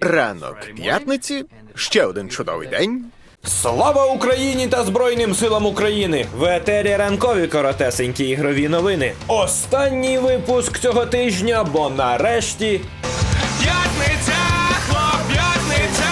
Ранок п'ятниці, ще один чудовий день. Слава Україні та Збройним силам України! В етері ранкові коротесенькі ігрові новини. Останній випуск цього тижня, бо нарешті П'ятниця, хлоп'ятниця.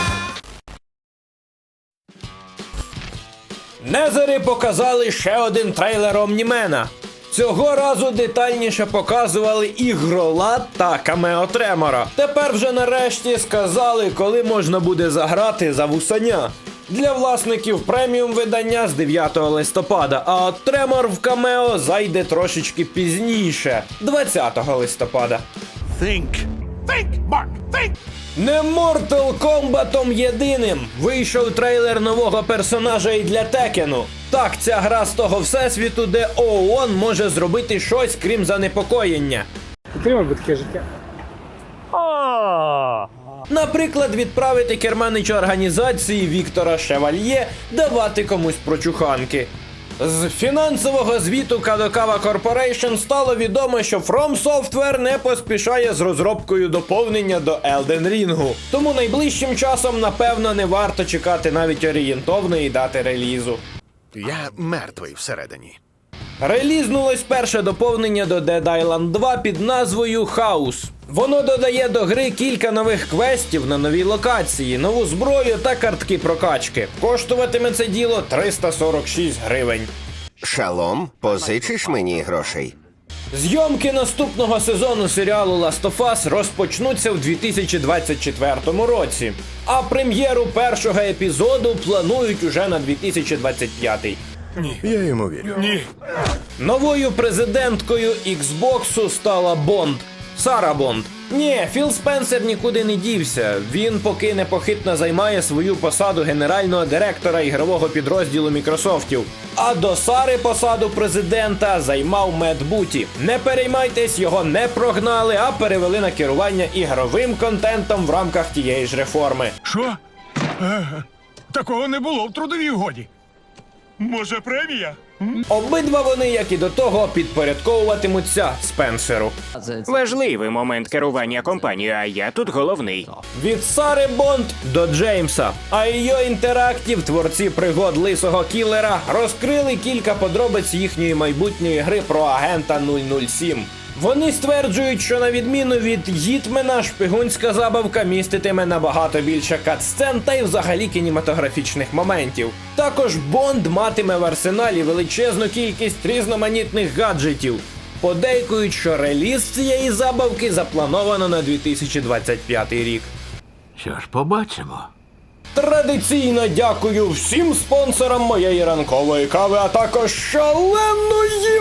Незери показали ще один трейлер Омнімена. Цього разу детальніше показували і Грола та Камео Тремора. Тепер вже нарешті сказали, коли можна буде заграти за вусаня. Для власників преміум видання з 9 листопада, а от Тремор в Камео зайде трошечки пізніше, 20 листопада. Think. Think, Mark, think. Не Mortal Kombat єдиним вийшов трейлер нового персонажа і для Текену. Так, ця гра з того всесвіту, де ООН може зробити щось крім занепокоєння. Підтримав би таке життя. Наприклад, відправити керманича організації Віктора Шевальє давати комусь прочуханки. З фінансового звіту Kadokawa Corporation стало відомо, що From Software не поспішає з розробкою доповнення до Elden Ring. Тому найближчим часом, напевно, не варто чекати навіть орієнтовної дати релізу. Я мертвий всередині. Релізнулось перше доповнення до Dead Island 2 під назвою Хаус. Воно додає до гри кілька нових квестів на новій локації, нову зброю та картки прокачки. Коштуватиме це діло 346 гривень. Шалом, позичиш мені грошей? Зйомки наступного сезону серіалу Last of Us розпочнуться в 2024 році. А прем'єру першого епізоду планують уже на 2025. Ні. Я йому вірю. Новою президенткою Xbox стала Бонд. Сара Бонд. Ні, Філ Спенсер нікуди не дівся. Він поки непохитно займає свою посаду генерального директора ігрового підрозділу Мікрософтів. А до Сари посаду президента займав Мед Буті. Не переймайтесь, його не прогнали, а перевели на керування ігровим контентом в рамках тієї ж реформи. Що? Е, такого не було в трудовій угоді. Може, премія? Обидва вони, як і до того, підпорядковуватимуться Спенсеру. Важливий момент керування компанією, а я тут головний. Від Сари Бонд до Джеймса. А її інтерактів, творці пригод лисого кілера, розкрили кілька подробиць їхньої майбутньої гри про агента 007. Вони стверджують, що на відміну від Гітмена, шпигунська забавка міститиме набагато більше катсцен та й взагалі кінематографічних моментів. Також Бонд матиме в арсеналі величезну кількість різноманітних гаджетів. Подейкують, що реліз цієї забавки заплановано на 2025 рік. Що ж, побачимо. Традиційно дякую всім спонсорам моєї ранкової кави, а також шаленої